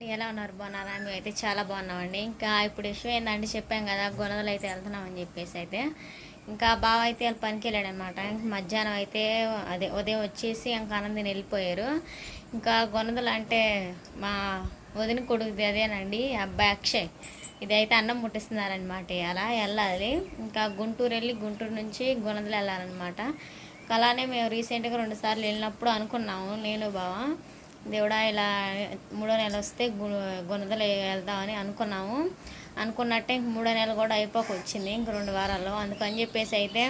ఎలా ఉన్నారు? బాగున్నారా? మేము అయితే చాలా బాగున్నామండి. ఇంకా ఇప్పుడు ఇష్యూ ఏంటంటే చెప్పాం కదా గొనదలు అయితే వెళ్తున్నామని చెప్పేసి అయితే. ఇంకా బావ అయితే వాళ్ళు పనికి వెళ్ళాడు అనమాట మధ్యాహ్నం అయితే అదే ఉదయం వచ్చేసి ఇంకా ఆనందిని వెళ్ళిపోయారు. ఇంకా గొనదలు అంటే మా వదిన కొడుకుది అదేనండి అబ్బాయి అక్షయ్. ఇది అయితే అన్నం ముట్టిస్తున్నారనమాట అలా వెళ్ళాలి. ఇంకా గుంటూరు వెళ్ళి గుంటూరు నుంచి గొనదలు వెళ్ళాలన్నమాట. అలానే మేము రీసెంట్గా రెండు సార్లు వెళ్ళినప్పుడు అనుకున్నాము నేను బావ. దేవుడా ఇలా మూడో నెల వస్తే గుణదలు వెళ్దామని అనుకున్నాము. అనుకున్నట్టే ఇంక మూడో నెల కూడా అయిపోక వచ్చింది ఇంక రెండు వారాల్లో. అందుకని చెప్పేసి అయితే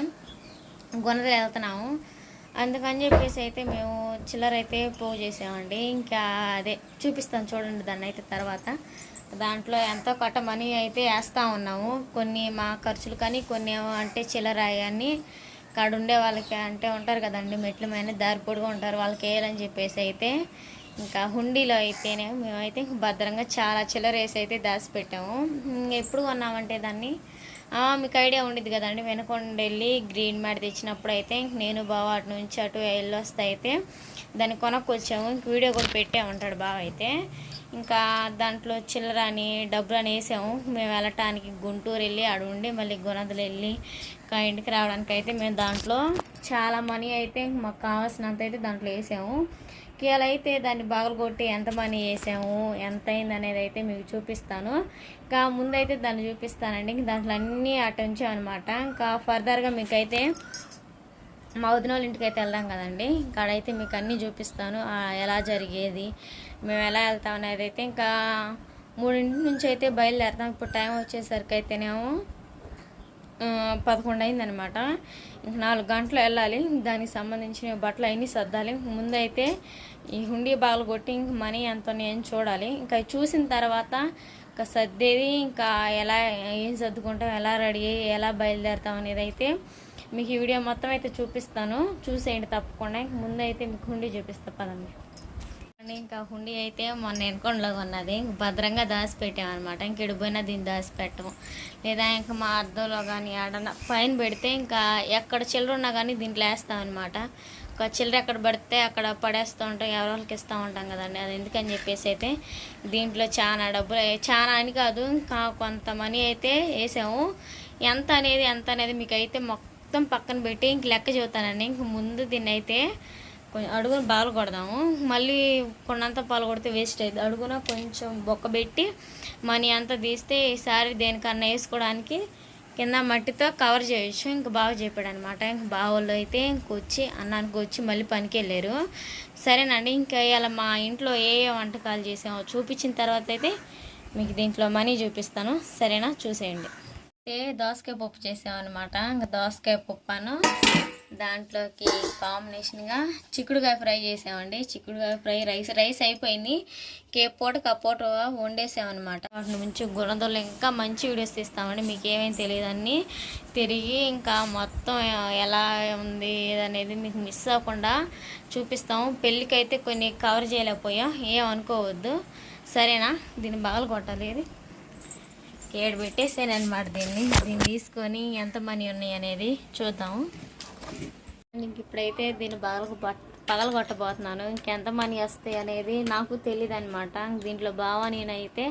గుణదలు వెళ్తున్నాము. అందుకని చెప్పేసి అయితే మేము చిల్లర అయితే పోగు చేసామండి. ఇంకా అదే చూపిస్తాను చూడండి దాన్ని అయితే తర్వాత. దాంట్లో ఎంతో కట్ట మనీ అయితే వేస్తూ ఉన్నాము. కొన్ని మా ఖర్చులు కానీ కొన్ని ఏమో అంటే చిల్లర అవన్నీ కాడ ఉండే వాళ్ళకి అంటే ఉంటారు కదండి మెట్ల మీద దారి పొడుగా ఉంటారు వాళ్ళకి వేయాలని చెప్పేసి అయితే ఇంకా హుండీలో అయితేనే మేమైతే భద్రంగా చాలా చిల్లర వేసి అయితే దాచిపెట్టాము. ఎప్పుడు కొన్నామంటే దాన్ని? మీకు ఐడియా ఉండేది కదండి వెనకొండ వెళ్ళి గ్రీన్ మ్యాట్ తెచ్చినప్పుడు అయితే నేను బావ అటు నుంచి అటు వెళ్ళి వస్తే అయితే దాన్ని కొనక్కొచ్చాము ఇంక వీడియో కూడా పెట్టే ఉంటాడు బాగా అయితే. ఇంకా దాంట్లో చిల్లర అని డబ్బులు అని వేసాము. మేము వెళ్ళటానికి గుంటూరు వెళ్ళి ఆడ ఉండి మళ్ళీ గుణదలు వెళ్ళి ఇంకా ఇంటికి రావడానికి అయితే మేము దాంట్లో చాలా మనీ అయితే మాకు కావాల్సినంత అయితే దాంట్లో వేసాము. ఇవాళ అయితే దాన్ని బాగులు కొట్టి ఎంత మనీ వేసాము ఎంత అయింది అనేది అయితే మీకు చూపిస్తాను. ఇంకా ముందైతే దాన్ని చూపిస్తానండి. ఇంక దాంట్లో అన్నీ అటు ఉంచామన్నమాట ఇంకా ఫర్దర్గా మీకైతే మా వదిన వాళ్ళ ఇంటికి అయితే వెళ్దాం కదండి. ఇక్కడైతే మీకు అన్నీ చూపిస్తాను ఎలా జరిగేది మేము ఎలా వెళ్తాం అనేది అయితే ఇంకా మూడింటి నుంచి అయితే బయలుదేరుతాం. ఇప్పుడు టైం వచ్చేసరికి అయితేనేమో పదకొండు అయిందనమాట ఇంక నాలుగు గంటలు వెళ్ళాలి. దానికి సంబంధించిన బట్టలు అవన్నీ సర్దాలి. ముందైతే ఈ హుండీ బాగా కొట్టి ఇంక మనీ ఎంత నేను చూడాలి. ఇంకా చూసిన తర్వాత ఇంకా సర్దేది. ఇంకా ఎలా ఏం సర్దుకుంటాం ఎలా రెడీ ఎలా బయలుదేరుతాం అనేది అయితే మీకు ఈ వీడియో మొత్తం అయితే చూపిస్తాను. చూసేయండి తప్పకుండా. ఇంక ముందైతే మీకు హుండీ చూపిస్తా పదండి. ఇంకా హుండీ అయితే మొన్న ఎన్కొండలో ఉన్నది. ఇంక భద్రంగా దాచిపెట్టామన్నమాట. ఇంక ఎడిపోయినా దీన్ని దాచిపెట్టము. లేదా ఇంకా మా అర్థంలో కానీ ఆడన పైన పెడితే ఇంకా ఎక్కడ చిల్లర ఉన్నా కానీ దీంట్లో వేస్తామన్నమాట. ఒక చిల్లర ఎక్కడ పడితే అక్కడ పడేస్తూ ఉంటాం. ఎవరికి ఇస్తూ ఉంటాం కదండి. అది ఎందుకని చెప్పేసి అయితే దీంట్లో చాలా డబ్బులు చాలా అని కాదు ఇంకా కొంత మనీ అయితే వేసాము. ఎంత అనేది ఎంత అనేది మీకు అయితే మొత్తం పక్కన పెట్టి ఇంక లెక్క చెబుతానండి. ఇంక ముందు దీన్ని అయితే కొంచెం అడుగున బాగా కొడదాము. మళ్ళీ కొన్నంత పాలు కొడితే వేస్ట్ అవుతుంది అడుగున కొంచెం బొక్క పెట్టి మనీ అంతా తీస్తే ఈసారి దేనికన్నా వేసుకోవడానికి కింద మట్టితో కవర్ చేయొచ్చు. ఇంక బాగా చెప్పాడు అనమాట ఇంక బావోళ్ళు అయితే ఇంకొచ్చి అన్నానికి వచ్చి మళ్ళీ పనికి వెళ్ళారు. సరేనండి ఇంకా ఇలా మా ఇంట్లో ఏ ఏ వంటకాలు చేసామో చూపించిన తర్వాత అయితే మీకు దీంట్లో మనీ చూపిస్తాను. సరేనా? చూసేయండి. అయితే దోసకాయ పప్పు చేసామన్నమాట ఇంకా దోసకాయ పప్పును దాంట్లోకి కాంబినేషన్గా చిక్కుడుకాయ ఫ్రై చేసామండి. చిక్కుడుకాయ ఫ్రై రైస్ రైస్ అయిపోయింది. కే పూటకి వండేసామన్నమాట. వాటి నుంచి గుణదలు ఇంకా మంచి వీడియోస్ తీస్తామండి. మీకు ఏమేమి తెలియదని తిరిగి ఇంకా మొత్తం ఎలా ఉంది అనేది మీకు మిస్ అవ్వకుండా చూపిస్తాము. పెళ్ళికి అయితే కొన్ని కవర్ చేయలేకపోయాం. ఏం అనుకోవద్దు. సరేనా? దీన్ని బాగా కొట్టాలి. ఇది ఏడు పెట్టేసాను అనమాట దీన్ని. దీన్ని తీసుకొని ఎంత మనీ ఉన్నాయి అనేది చూద్దాము ఇంక ఇప్పుడైతే దీన్ని బాగా బట్ పగల కొట్టబోతున్నాను ఇంకెంత మనీ వస్తాయి అనేది నాకు తెలియదు అనమాట దీంట్లో బాగా నేనైతే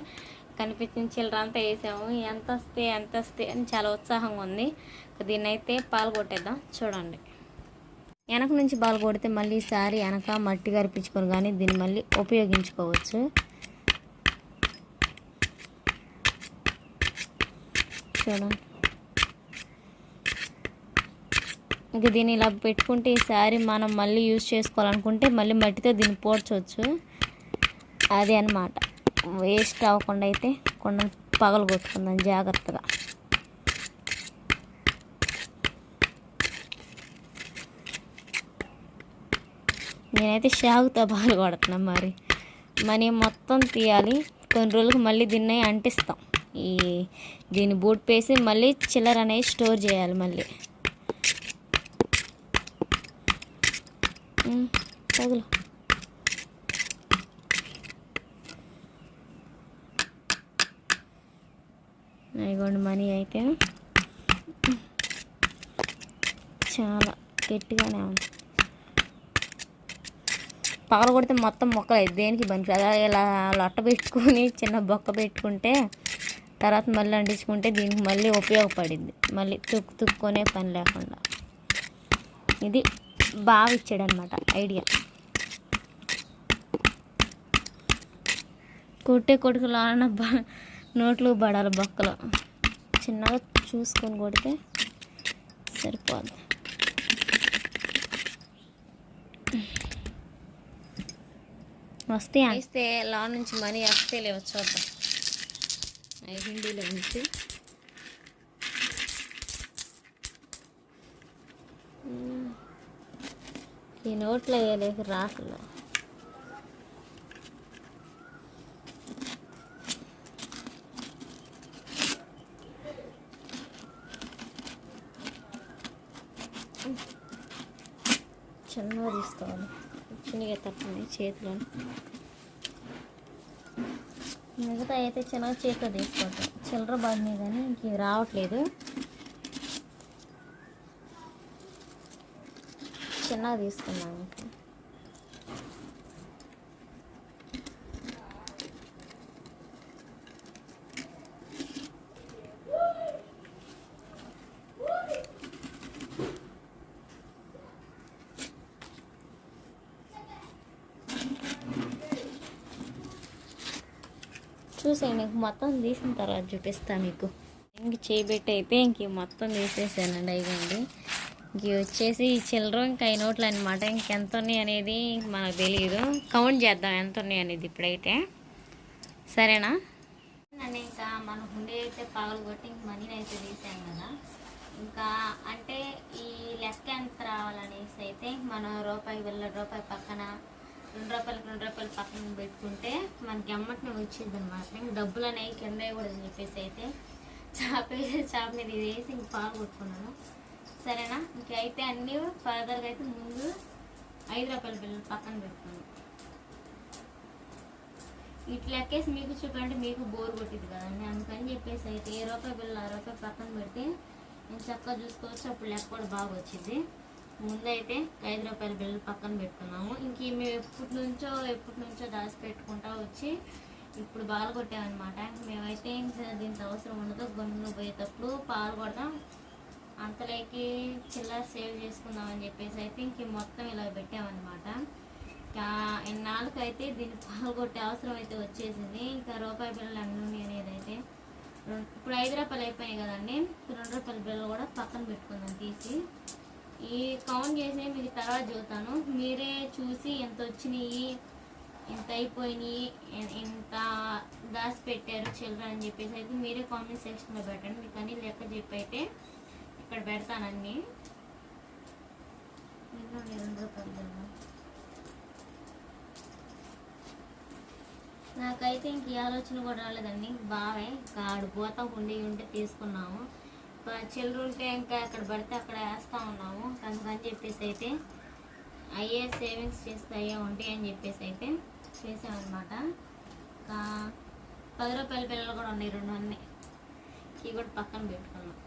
కనిపించిన చిల్లర అంతా వేసాము. ఎంత వస్తే ఎంత వస్తే అని చాలా ఉత్సాహంగా ఉంది. దీన్ని అయితే పాలు కొట్టేద్దాం చూడండి. వెనక నుంచి పాలు కొడితే మళ్ళీ ఈసారి వెనక మట్టి కరిపించుకొని కానీ దీన్ని మళ్ళీ ఉపయోగించుకోవచ్చు. చూడండి ఇక దీన్ని ఇలా పెట్టుకుంటే ఈ శారీ మనం మళ్ళీ యూజ్ చేసుకోవాలనుకుంటే మళ్ళీ మట్టితో దీన్ని పోడ్చవచ్చు అది అన్నమాట. వేస్ట్ అవ్వకుండా అయితే కొండ పగలు కొట్టుకుందాం జాగ్రత్తగా. నేనైతే షాగుతో పాలు కొడుతున్నా మరి. మనీ మొత్తం తీయాలి. కొన్ని రోజులకు మళ్ళీ దీన్ని అంటిస్తాం. ఈ దీన్ని బూట్ పేసి మళ్ళీ చిల్లర అనేది స్టోర్ చేయాలి మళ్ళీ. తగులు. ఇదిగోండి మనీ అయితే. చాలా గట్టిగానే ఉంది. పగల కొడితే మొత్తం మొక్కలు దేనికి పనికి అలా ఇలా లొట్ట పెట్టుకొని చిన్న బొక్క పెట్టుకుంటే తర్వాత మళ్ళీ అంటించుకుంటే దీనికి మళ్ళీ ఉపయోగపడింది. మళ్ళీ తుక్కు తుక్కునే పని లేకుండా. ఇది బాగా ఇచ్చాడనమాట ఐడియా. కొట్టే కొడుకులో బ నోట్లు పడాలి బొక్కలు. చిన్నగా చూసుకొని కొడితే సరిపోద్ది వస్తే వస్తే లా నుంచి మనీ వస్తే లేవు చూద్దాం. హిందీలో ఉంచి. ఈ నోట్లో వేయలేక రాసులో చిన్నగా తీసుకోవాలి. చిన్నగా తప్పని చేతిలో మిగతా అయితే చిన్నగా చేతితో తీసుకుంటాం చిల్లర బాగుంది కానీ ఇంక ఇవి రావట్లేదు. చిన్నగా తీసుకున్నాను. ఇంకా చూసేయండి ఇంక మొత్తం తీసిన తర్వాత చూపిస్తాను మీకు. ఇంక చేయబెట్టి అయితే ఇంక మొత్తం తీసేసానండి అయిపోయింది ఇంక వచ్చేసి ఈ చిల్లర ఇంకా ఐ నోట్లు అనమాట ఇంకెంత ఉన్నాయి అనేది మనకు తెలియదు కౌంట్ చేద్దాం ఎంత ఉన్నాయి అనేది ఇప్పుడైతే. సరేనా? నన్ను ఇంకా మన హుండీ అయితే పగలు కొట్టి ఇంక మనీని అయితే తీసాం కదా. ఇంకా అంటే ఈ లెక్క ఎంత రావాలనేసి అయితే మనం రూపాయి వెళ్ళ రూపాయి పక్కన రెండు రూపాయలకి రెండు రూపాయలు పక్కన పెట్టుకుంటే మనకి అమ్మటిని వచ్చేది అనమాట డబ్బులు అనేవి కింద వేయకూడదని చెప్పేసి అయితే. చాప వేసి చాప మీద ఇది వేసి ఇంక పాలు కొట్టుకున్నాను. సరేనా? ఇంక అయితే అన్నీ ఫర్దర్గా అయితే ముందు ఐదు రూపాయల బిల్లు పక్కన పెట్టుకున్నాను. ఇట్లా మీకు చూపంటే మీకు బోర్ కొట్టింది కదండి. అందుకని చెప్పేసి అయితే ఏ రూపాయి బిల్లు ఆ రూపాయి పక్కన పెడితే నేను చక్కగా చూసుకోవచ్చు. అప్పుడు లెక్క కూడా బాగా వచ్చింది ముందైతే ఐదు రూపాయల బిల్లు పక్కన పెట్టుకున్నాము. ఇంక మేము ఎప్పటి నుంచో ఎప్పటి నుంచో దాచి పెట్టుకుంటా వచ్చి ఇప్పుడు బాగా కొట్టామన్నమాట. మేమైతే ఇంకా దీనికి అవసరం ఉండదు. గొంతులు పోయేటప్పుడు పాలు కొడదాం. అంతలోకి చిల్లర సేవ్ చేసుకుందామని చెప్పేసి అయితే ఇంక మొత్తం ఇలా పెట్టామన్నమాట. ఇన్నాళ్ళకి అయితే దీన్ని పాలు కొట్టే అవసరం అయితే వచ్చేసింది. ఇంకా రూపాయి బిల్లలు అన్నీ అనేది అయితే రెండు- ఇప్పుడు ఐదు రూపాయలు అయిపోయాయి కదండి. రెండు రూపాయల బిల్లలు కూడా పక్కన పెట్టుకుందాం తీసి. ఈ కౌంట్ చేసి మీకు తర్వాత చూస్తాను మీరే చూసి ఎంత వచ్చినాయి ఎంత అయిపోయినాయి ఎంత దాచి పెట్టారు చిల్లర అని చెప్పేసి అయితే మీరే కామెంట్ సెక్షన్లో పెట్టండి. మీకు అన్ని లెక్క చెప్పి అయితే ఇక్కడ పెడతానండి నాకైతే ఇంక ఈ ఆలోచన కూడా రాలేదండి. బావే ఇంకా ఆడు ఉండి ఉంటే తీసుకున్నాము. ఇంకా ఉంటే ఇంకా ఎక్కడ పడితే అక్కడ వేస్తూ ఉన్నాము. అందుకని చెప్పేసి అయితే అయ్యే సేవింగ్స్ చేస్తే అయ్యే ఉంటాయి అని చెప్పేసి అయితే చేసామన్నమాట ఇంకా పది రూపాయల పిల్లలు కూడా ఉన్నాయి రెండు ఉన్నాయి. ఇవి కూడా పక్కన పెట్టుకున్నాం.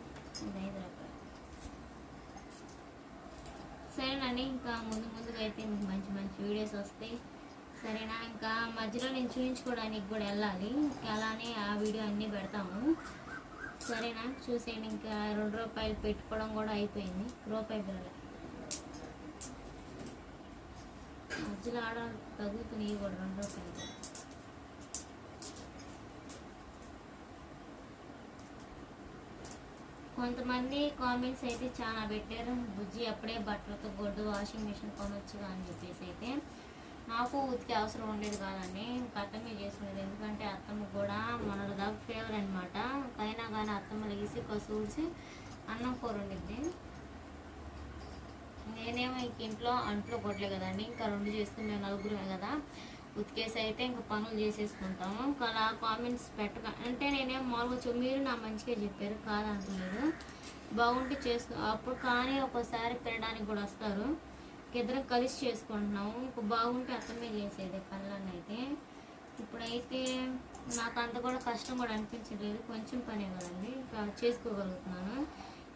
ఇది ఐదు రూపాయలు. సరేనండి ఇంకా ముందు ముందుగా అయితే మీకు మంచి మంచి వీడియోస్ వస్తాయి. సరేనా ఇంకా మధ్యలో నేను చూపించుకోవడానికి కూడా వెళ్ళాలి. ఇంకా అలానే ఆ వీడియో అన్నీ పెడతాము. సరేనా? చూసేయండి ఇంకా రెండు రూపాయలు పెట్టుకోవడం కూడా అయిపోయింది. రూపాయి బిల్లలు మధ్యలో ఆడ తగ్గుతున్నాయి కూడా రెండు రూపాయలు. కొంతమంది కామెంట్స్ అయితే చాలా పెట్టారు. బుజ్జి అప్పుడే బట్టలతో గొడ్డు వాషింగ్ మిషన్ కొనొచ్చుగా అని చెప్పేసి అయితే. నాకు ఉతికే అవసరం ఉండేది కాదండి. ఇంకా చేసుకునేది ఎందుకంటే అత్తమ్మ కూడా మన దాకా ఫేవర్ అనమాట పైన కానీ అత్తమ్మ లేసి కసూడ్చి అన్నం కూర వండిద్ది. నేనేమో ఇంక ఇంట్లో అంట్లో కొట్టలే కదండి. ఇంకా రెండు చేసుకుని మేము నలుగురమే కదా. ఉతికేసి అయితే ఇంకా పనులు చేసేసుకుంటాము. అలా కామెంట్స్ పెట్టక అంటే నేనేం మామూలుగా మీరు నా మంచిగా చెప్పారు కాదంటలేదు బాగుంటే చేసుకో అప్పుడు కానీ ఒకసారి తినడానికి కూడా వస్తారు. ఇద్దరం కలిసి చేసుకుంటున్నాము. ఇంకా బాగుంటే అత్తమే చేసేది పనులన్నీ అయితే ఇప్పుడైతే నాకు అంత కూడా కష్టం కూడా అనిపించలేదు. కొంచెం పనే కదండి. చేసుకోగలుగుతున్నాను.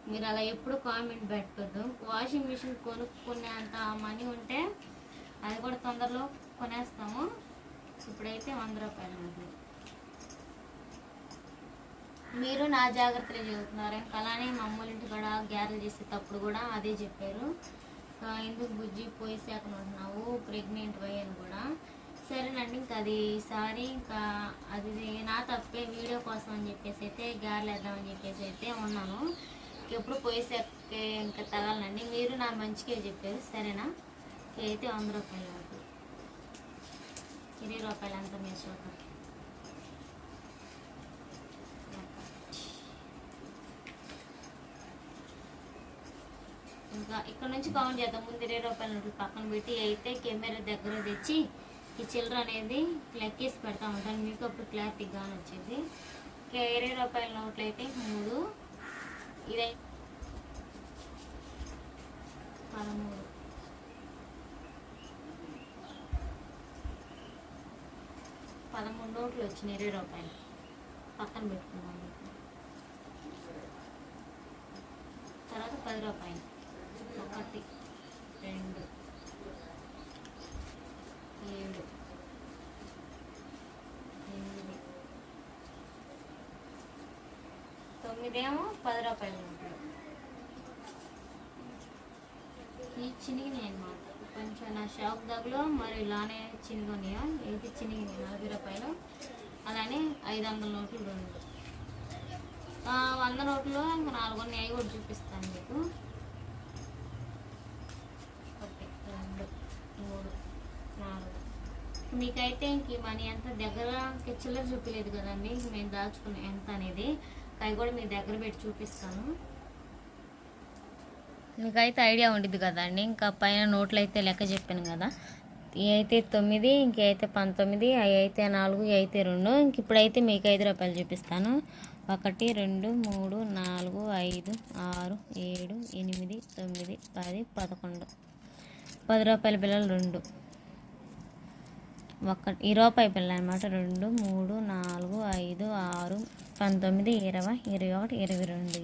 మీరు అలా ఎప్పుడు కామెంట్ పెట్టద్దు. వాషింగ్ మిషన్ కొనుక్కునే అంత మనీ ఉంటే అది కూడా తొందరలో కొనేస్తాము. ఇప్పుడైతే వంద రూపాయలు ఉంటుంది మీరు నా జాగ్రత్తలు చదువుతున్నారు. ఇంకా అలానే మా అమ్మోళ్ళ ఇంటి కూడా గ్యారెలు చేసేటప్పుడు కూడా అదే చెప్పారు. ఎందుకు బుజ్జి పోయి శాఖన ఉంటున్నావు ప్రెగ్నెంట్ అని కూడా. సరేనండి ఇంకా అది ఈసారి ఇంకా అది నా తప్పే వీడియో కోసం అని చెప్పేసి అయితే గారెలు వేద్దామని చెప్పేసి అయితే ఉన్నాను. ఎప్పుడు పోయి ఇంకా తగలనండి. మీరు నా మంచిగా చెప్పారు సరేనా? అయితే వంద రూపాయలు ఇరవై రూపాయలు అంతా మీ చూద్దాం ఇంకా ఇక్కడ నుంచి కౌంట్ చేద్దాం. ముందు ఇరవై రూపాయల నోట్లు పక్కన పెట్టి అయితే కెమెరా దగ్గర తెచ్చి ఈ చిల్లర అనేది లెక్కేసి పెడతా ఉంటాను. మీకు అప్పుడు క్లారిటీగా వచ్చింది. ఇంకా ఇరవై రూపాయల నోట్లు అయితే మూడు. ఇదై పదమూడు. పదమూడు నోట్లు వచ్చినాయి ఇరవై రూపాయలు. పక్కన పెట్టుకున్నాను తర్వాత పది రూపాయలు. ఒకటి రెండు ఏడు ఎనిమిది. తొమ్మిదేమో పది రూపాయలు ఉంటాయి ఈ చినిగినాయి అనమాట కొంచెం నా షాప్ దగ్గరలో మరి ఇలానే చినిగినాయా ఇది చినిగినాయి నలభై రూపాయలు. అలానే ఐదు వందల నోట్లు రెండు. వంద నోట్లు ఇంకా నాలుగు ఉన్నాయి అవి కూడా చూపిస్తాను మీకు ఒకటి రెండు మూడు నాలుగు మీకైతే ఇంక ఈ మనీ అంతా దగ్గర చిల్లర చూపించలేదు కదండి. మేము దాచుకున్నాం ఎంత అనేది అవి కూడా మీ దగ్గర పెట్టి చూపిస్తాను. మీకైతే ఐడియా ఉండిద్ది కదండి. ఇంకా పైన నోట్లు అయితే లెక్క చెప్పాను కదా. ఇవి అయితే తొమ్మిది ఇంకైతే పంతొమ్మిది అవి అయితే నాలుగు అయితే రెండు. ఇంక ఇప్పుడైతే మీకు ఐదు రూపాయలు చూపిస్తాను. ఒకటి రెండు మూడు నాలుగు ఐదు ఆరు ఏడు ఎనిమిది తొమ్మిది పది పదకొండు. పది రూపాయల బిల్లలు రెండు. ఒక ఈ రూపాయి అనమాట రెండు మూడు నాలుగు ఐదు ఆరు పంతొమ్మిది ఇరవై ఇరవై ఒకటి ఇరవై రెండు.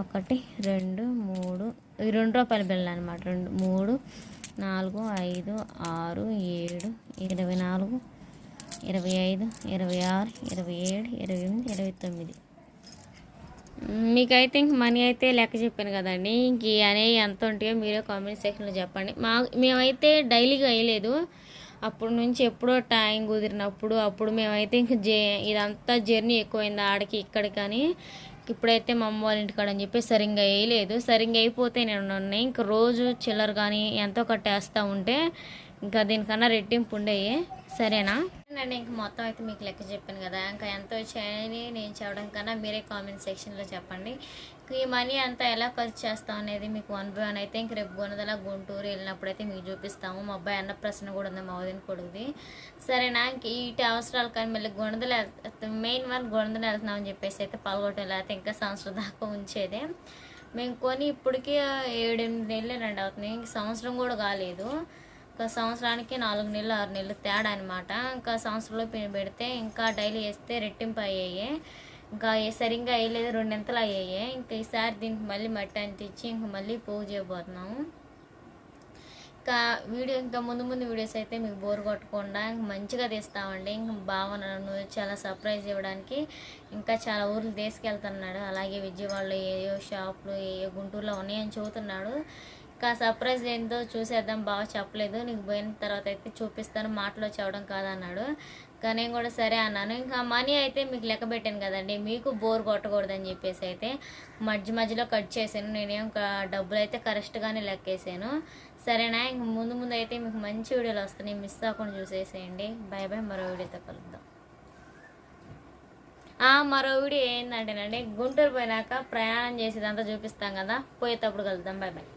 ఒకటి రెండు మూడు ఈ రెండు రూపాయల బిళ్ళ అనమాట రెండు మూడు నాలుగు ఐదు ఆరు ఏడు ఇరవై నాలుగు ఇరవై ఐదు ఇరవై ఆరు ఇరవై ఏడు ఇరవై ఎనిమిది ఇరవై తొమ్మిది. మీకైతే ఇంక మనీ అయితే లెక్క చెప్పాను కదండి. ఇంక అనేవి ఎంత ఉంటాయో మీరే కామెంట్ సెక్షన్లో చెప్పండి. మా మేమైతే డైలీగా వేయలేదు. అప్పుడు నుంచి ఎప్పుడో టైం కుదిరినప్పుడు అప్పుడు మేమైతే ఇంక జే ఇదంతా జర్నీ ఎక్కువైంది ఆడికి ఇక్కడికి కానీ ఇప్పుడైతే మా అమ్మ వాళ్ళ ఇంటికాడ అని చెప్పి సరిగ్గా వేయలేదు. సరిగ్గా అయిపోతే నేను ఉన్నాయి ఇంక రోజు చిల్లర కానీ ఎంతో కట్టేస్తూ ఉంటే ఇంకా దీనికన్నా రెట్టింపు ఉండేవి సరేనా? నేను ఇంక మొత్తం అయితే మీకు లెక్క చెప్పాను కదా. ఇంకా ఎంత వచ్చాయని నేను చెప్పడం కన్నా మీరే కామెంట్ సెక్షన్లో చెప్పండి. ఈ మనీ అంతా ఎలా ఖర్చు చేస్తాం అనేది మీకు వన్ బై వన్ అయితే ఇంక రేపు గుణదల గుంటూరు వెళ్ళినప్పుడు అయితే మీకు చూపిస్తాము. మా అబ్బాయి అన్న ప్రశ్న కూడా ఉంది మా వదిన కొడుకుది సరేనా? ఇంక వీటి అవసరాలు కానీ మళ్ళీ గుణదల మెయిన్ వన్ గుణదల వెళ్తున్నామని చెప్పేసి అయితే పాల్గొట్టం లేకపోతే ఇంకా సంవత్సరం దాకా ఉంచేదే. మేము కొని ఇప్పటికీ ఏడెనిమిది నెలలు రెండు అవుతున్నాయి. ఇంక సంవత్సరం కూడా కాలేదు. ఒక సంవత్సరానికి నాలుగు నెలలు ఆరు నెలలు తేడా అనమాట ఇంకా సంవత్సరంలో పెడితే ఇంకా డైలీ వేస్తే రెట్టింపు అయ్యాయి. ఇంకా సరిగ్గా వేయలేదు రెండు రెండింతలు అయ్యాయి. ఇంకా ఈసారి దీనికి మళ్ళీ మట్టి అంటించి ఇంక మళ్ళీ పోగు చేయబోతున్నాము. ఇంకా వీడియో ఇంకా ముందు ముందు వీడియోస్ అయితే మీకు బోర్ కొట్టకుండా ఇంక మంచిగా తీస్తామండి. ఇంక భావనను చాలా సర్ప్రైజ్ ఇవ్వడానికి ఇంకా చాలా ఊర్లు తీసుకెళ్తున్నాడు. అలాగే విజయవాడలో ఏయో షాపులు ఏయో గుంటూరులో ఉన్నాయని చెబుతున్నాడు. ఇంకా సర్ప్రైజ్ ఏందో చూసేద్దాం బాగా చెప్పలేదు. నీకు పోయిన తర్వాత అయితే చూపిస్తాను మాటలో చెప్పడం కాదన్నాడు. ఇంకా నేను కూడా సరే అన్నాను. ఇంకా మనీ అయితే మీకు లెక్క పెట్టాను కదండి. మీకు బోర్ కొట్టకూడదని చెప్పేసి అయితే మధ్య మధ్యలో కట్ చేశాను. నేనేం డబ్బులు అయితే కరెక్ట్గానే లెక్కేసాను సరేనా? ఇంక ముందు ముందు అయితే మీకు మంచి వీడియోలు వస్తున్నాయి. మిస్ అవ్వకుండా చూసేసేయండి. బాయ్ బాయ్ మరో వీడియోతో కలుద్దాం. మరో వీడియో ఏంటంటేనండి గుంటూరు పోయినాక ప్రయాణం చేసేదంతా చూపిస్తాం కదా. పోయేటప్పుడు కలుద్దాం. Bye bye